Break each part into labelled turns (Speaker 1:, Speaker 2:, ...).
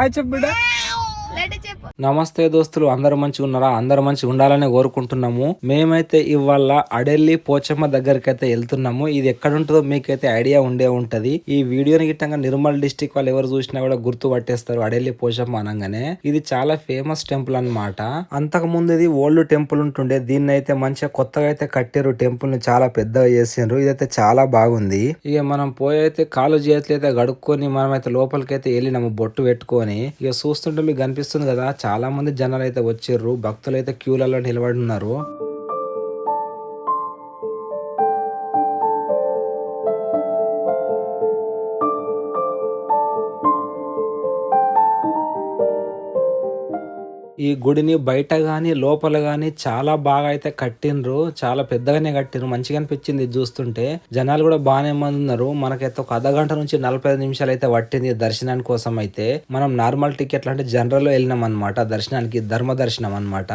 Speaker 1: Hi చెప్పు బిడ్డ
Speaker 2: లడ్డు చెప్పు
Speaker 1: నమస్తే దోస్తులు అందరు మంచిగా ఉన్నారా? అందరు మంచిగా ఉండాలని కోరుకుంటున్నాము. మేమైతే ఇవాళ అడెల్లి పోచమ్మ దగ్గరికి అయితే వెళ్తున్నాము. ఇది ఎక్కడ ఉంటుందో మీకైతే ఐడియా ఉండే ఉంటది. ఈ వీడియోని గిట్టంగా నిర్మల్ డిస్టిక్ వాళ్ళు ఎవరు చూసినా కూడా గుర్తు పట్టేస్తారు అడెల్లి పోచమ్మ అనగానే. ఇది చాలా ఫేమస్ టెంపుల్ అన్నమాట. అంతకు ముందు ఇది ఓల్డ్ టెంపుల్ ఉంటుండే. దీన్ని అయితే మంచిగా కొత్తగా అయితే కట్టారు టెంపుల్ని చాలా పెద్దగా చేసిండ్రు. ఇదైతే చాలా బాగుంది. ఇక మనం పోయి అయితే కాలు చేతులు అయితే గడుక్కొని మనం అయితే లోపలికి అయితే వెళ్ళినాము బొట్టు పెట్టుకొని. ఇక చూస్తుంటే మీకు కనిపిస్తుంది కదా చాలామంది జనాలు అయితే వచ్చిర్రు భక్తులు అయితే క్యూలలో నిలబడి ఉన్నారు. ఈ గుడిని బయట కానీ లోపల కానీ చాలా బాగా అయితే కట్టిండ్రు. చాలా పెద్దగానే కట్టిండ్రు. మంచిగా అనిపించింది చూస్తుంటే. జనాలు కూడా బాగానే మంది ఉన్నారు. మనకైతే ఒక అర్ధ గంట నుంచి నలభై ఐదు నిమిషాలు అయితే పట్టింది దర్శనానికి కోసం అయితే. మనం నార్మల్ టికెట్లు అంటే జనరల్లో వెళ్ళినాం అనమాట దర్శనానికి ధర్మ దర్శనం అన్నమాట.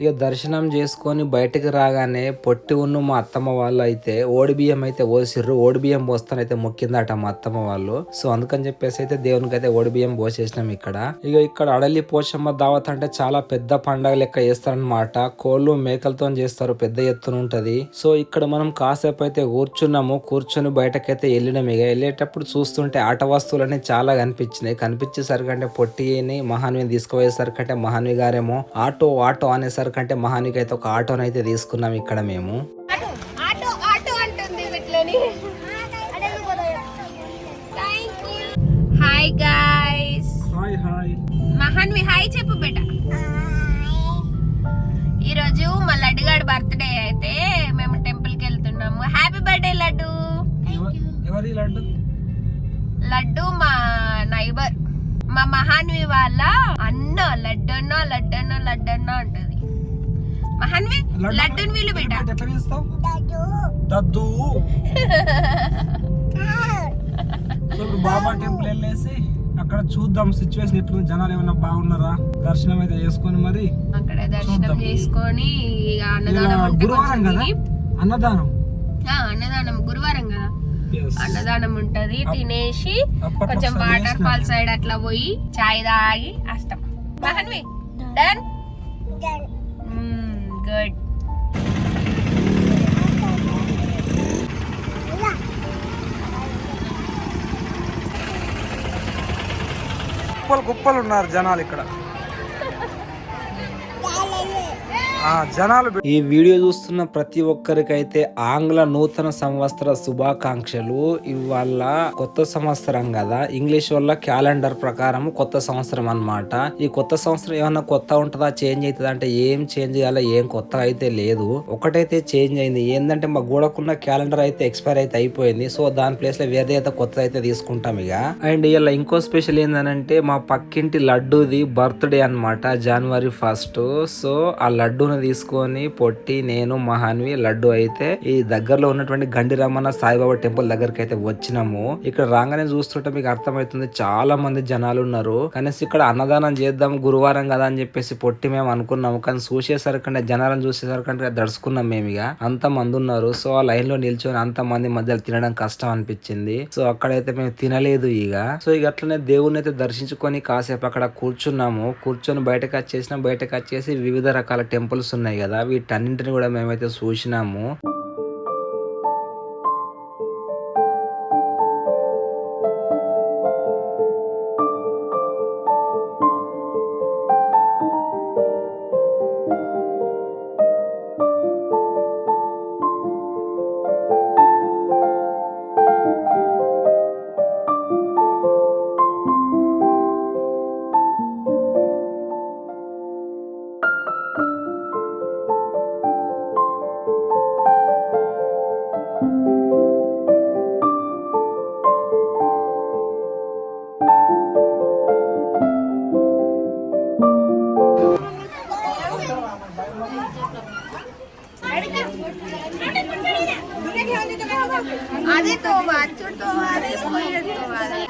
Speaker 1: ఇక దర్శనం చేసుకొని బయటకు రాగానే పొట్టి ఉన్న మా అత్తమ్మ వాళ్ళు అయితే ఓడి బియ్యం అయితే పోసిర్రు. ఓడిబియ్యం పోస్తాను అయితే మొక్కిందట మా అత్తమ్మ వాళ్ళు. సో అందుకని చెప్పేసి అయితే దేవునికి అయితే ఓడిబియ్యం పోసేసినాం ఇక్కడ. ఇక ఇక్కడ అడలి పోషమ్మ దావత్ అంటే చాలా పెద్ద పండగ లెక్క చేస్తారనమాట కోళ్ళు మేకలతో చేస్తారు పెద్ద ఎత్తున ఉంటది. సో ఇక్కడ మనం కాసేపు అయితే కూర్చున్నాము. కూర్చొని బయటకైతే వెళ్ళినాం ఇక. వెళ్ళేటప్పుడు చూస్తుంటే ఆట వస్తువులన్నీ చాలా కనిపించినాయి. కనిపించేసరికంటే పొట్టిని మహాన్విని తీసుకుపోయేసరికంటే మహాన్వి గారేమో ఆటో ఆటో అనేసరికి అంటే మహాన్వికి అయితే ఒక ఆటోని అయితే తీసుకున్నాం ఇక్కడ మేము.
Speaker 2: ఆటో ఆటో ఆటో అంటుంది వీటిలోని hi guys
Speaker 1: hi hi
Speaker 2: Mahanvi hi చెప్పు బేట. ఈరోజు మా లడ్డుగాడి బర్త్డే అయితే మేము టెంపుల్కి వెళ్తున్నాము. Happy birthday laddu.
Speaker 1: ఎవరి లడ్డు?
Speaker 2: లడ్డు మా నైబర్. మా మహాన్వి వాళ్ళ అన్న లడ్డన్న లడ్డన్న లడ్డన్న అంటది. మహాన్వి లడ్డుని వీళ్ళు బేట
Speaker 1: ఎట్లా పిలుస్తావు? దద్దు సో ఇప్పుడు బాబా టెంపుల్ వెళ్ళేసి అక్కడ చూద్దాం సిచ్యువేషన్ ఎట్లు జనాలు ఏమైనా బాగున్నారా? దర్శనం అయితే చేసుకొని మరి
Speaker 2: అక్కడ దర్శనం. చేసుకొని
Speaker 1: గురువారం కదా? అన్నదానం?
Speaker 2: ఆ, అన్నదానం గురువారం కదా. అన్నదానం ఉంటది తినేసి కొంచెం వాటర్. ఫాల్ సైడ్ అట్లా పోయి చాయ్ తాగి వస్తాం మహన్వి డన్ గుడ్
Speaker 1: కుప్పలు కుప్పలు ఉన్నారు జనాలు ఇక్కడ. జనాలు ఈ వీడియో చూస్తున్న ప్రతి ఒక్కరికైతే ఆంగ్ల నూతన సంవత్సర శుభాకాంక్షలు. ఇవాళ కొత్త సంవత్సరం కదా. ఇంగ్లీష్ వల్ల క్యాలెండర్ ప్రకారం కొత్త సంవత్సరం అన్నమాట. ఈ కొత్త సంవత్సరం ఏమన్నా కొత్త ఉంటుందా చేంజ్ అవుతుందా అంటే ఏం చేంజ్ చేయాలి ఏం కొత్త అయితే లేదు. ఒకటైతే చేంజ్ అయింది. ఏంటంటే మా గోడకున్న క్యాలెండర్ అయితే ఎక్స్పైర్ అయితే అయిపోయింది. సో దాని ప్లేస్లో వేరే అయితే కొత్త అయితే తీసుకుంటాం ఇక. అండ్ ఇలా ఇంకో స్పెషల్ ఏంటంటే మా పక్కింటి లడ్డూది బర్త్డే అన్నమాట. జనవరి ఫస్ట్ సో ఆ లడ్డూని తీసుకొని పొట్టి నేను మహాన్వి లడ్డు అయితే ఈ దగ్గరలో ఉన్నటువంటి గండి రమణ సాయిబాబా టెంపుల్ దగ్గరికి అయితే వచ్చినాము. ఇక్కడ రాగానే చూస్తుంటే మీకు అర్థమవుతుంది చాలా మంది జనాలు ఉన్నారు. కనీసం ఇక్కడ అన్నదానం చేద్దాం గురువారం కదా అని చెప్పేసి పొట్టి మేము అనుకున్నాము. కానీ చూసేసరికంటే జనాలను చూసేసరికంటే దడుచుకున్నాం మేము ఇక. అంత మంది ఉన్నారు. సో ఆ లైన్లో నిల్చొని అంత మంది మధ్యలో తినడం కష్టం అనిపించింది. సో అక్కడైతే మేము తినలేదు ఇక. సో ఇక అట్లనే దేవుని అయితే దర్శించుకొని కాసేపు అక్కడ కూర్చున్నాము. కూర్చొని బయటకు వచ్చేసిన. బయటకు వచ్చేసి వివిధ రకాల టెంపుల్స్ ఉన్నాయి కదా వీటన్నింటిని కూడా మేమైతే చూసినాము.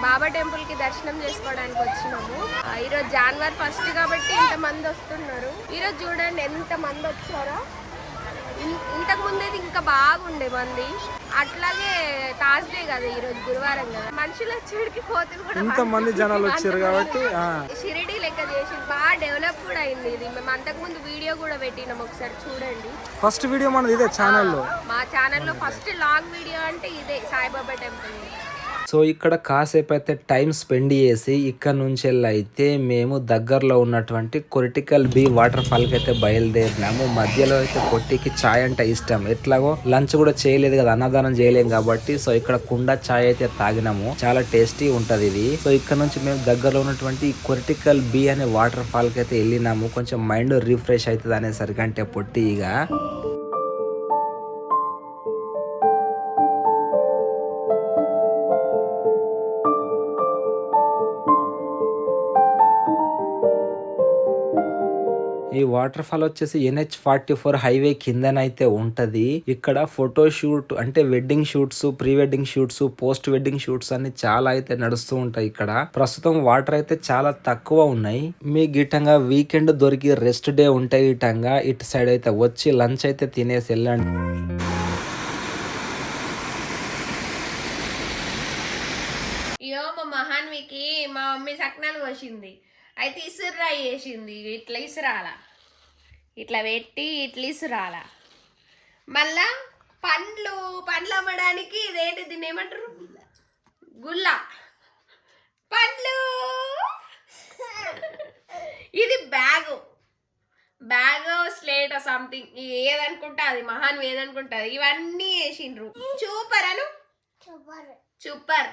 Speaker 2: బాబా టెంపుల్కి దర్శనం చేసుకోవడానికి వచ్చినాము. ఆ, ఈరోజు జనవరి ఫస్ట్ కాబట్టి ఇంత మంది వస్తున్నారు. ఈరోజు చూడండి ఎంత మంది వచ్చారో ఇంతకు ముందైతే ఇంకా బాగుండే మంది. అట్లాగే థర్స్డే కదా ఈరోజు గురువారం కదా. మనుషులు వచ్చేటికి పోతే కూడా
Speaker 1: ఇంత మంది జనాలు వచ్చారు కాబట్టి ఆ,
Speaker 2: షిరిడి లెక్క చేసి బాగా డెవలప్ కూడా అయింది ఇది. మేము అంతకుముందు వీడియో కూడా పెట్టినాం ఒకసారి చూడండి.
Speaker 1: ఫస్ట్ వీడియో మనది ఇదే ఛానల్లో
Speaker 2: ఛానల్లో ఫస్ట్ లాంగ్ వీడియో అంటే ఇదే సాయిబాబా టెంపుల్.
Speaker 1: సో ఇక్కడ కాసేపు అయితే టైం స్పెండ్ చేసి ఇక్కడ నుంచి వెళ్ళి అయితే మేము దగ్గరలో ఉన్నటువంటి కొరిటికల్ బీ వాటర్ ఫాల్కి అయితే బయలుదేరినాము. మధ్యలో అయితే కొట్టికి చాయ్ అంటే ఇష్టం. ఎట్లాగో లంచ్ కూడా చేయలేదు కదా అన్నదానం చేయలేం కాబట్టి. సో ఇక్కడ కుండ చాయ్ అయితే తాగినాము. చాలా టేస్టీ ఉంటది ఇది. సో ఇక్కడ నుంచి మేము దగ్గరలో ఉన్నటువంటి కొరిటికల్ బీ అనే వాటర్ ఫాల్కి అయితే వెళ్ళినాము. కొంచెం మైండ్ రిఫ్రెష్ అవుతుంది అనేసరికి అంటే పొట్టి ఇక ఈ వాటర్ ఫాల్ వచ్చేసి ఎన్హెచ్ ఫార్టీ ఫోర్ హైవే కిందనైతే ఉంటది. ఇక్కడ ఫోటో షూట్ అంటే wedding shoots pre wedding shoots post wedding shoots అన్ని చాలా అయితే నడుస్తూ ఉంటాయి ఇక్కడ. ప్రస్తుతం వాటర్ అయితే చాలా తక్కువ ఉన్నాయి. మీ గిట్టంగా వీకెండ్ దొరికి రెస్ట్ డే ఉంటే గిట్టంగా ఇటు సైడ్ అయితే వచ్చి లంచ్ అయితే తినేసి వెళ్ళండి.
Speaker 2: మా మహాన్వికి మా మమ్మీ సక్నాలు పోసింది. అయితే ఇసుర్రా వేసింది ఇట్లా ఇసురాల. ఇట్లా పెట్టి ఇట్లా ఇసురాల. మళ్ళా పండ్లు పండ్లు అమ్మడానికి ఇదేంటి దీన్ని ఏమంటారు? గుల్ల పండ్లు. ఇది బ్యాగు. Bag slate something. ఏదనుకుంటా అది మహాన్ ఏదనుకుంటా ఇవన్నీ వేసిండ్రు. చూపర్. అను చూపర్.